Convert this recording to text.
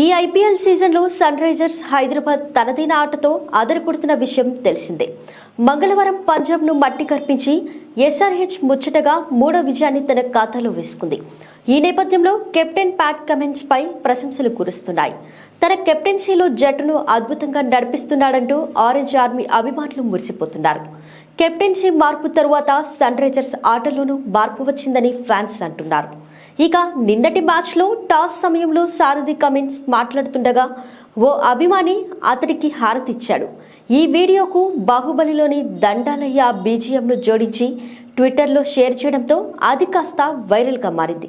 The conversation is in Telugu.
ఈ ఐపీఎల్ సీజన్లో సన్ రైజర్స్ హైదరాబాద్ తనదైన ఆటతో అదరకొడుతున్న విషయం తెలిసిందే. మంగళవారం పంజాబ్ను మట్టి కర్పించి ఎస్ఆర్హెచ్ ముచ్చటగా మూడో విజయాన్ని తన ఖాతాలో వేసుకుంది. ఈ నేపథ్యంలో కెప్టెన్ ప్యాట్ కమెన్స్ పై ప్రశంసలు కురుస్తున్నాయి. తన కెప్టెన్సీలో జట్టును అద్భుతంగా నడిపిస్తున్నాడంటూ ఆరెంజ్ ఆర్మీ అభిమానులు మురిసిపోతున్నారు. కెప్టెన్సీ మార్పు తరువాత సన్ రైజర్స్ ఆటలోనూ మార్పు వచ్చిందని ఫ్యాన్స్ అంటున్నారు. ఇక నిన్నటి మ్యాచ్లో టాస్ సమయంలో సారథి కమిన్స్ మాట్లాడుతుండగా ఓ అభిమాని అతడికి హారతిచ్చాడు. ఈ వీడియోకు బాహుబలిలోని దండాలయ్య బీజిఎంను జోడించి ట్విట్టర్లో షేర్ చేయడంతో అది కాస్త వైరల్గా మారింది.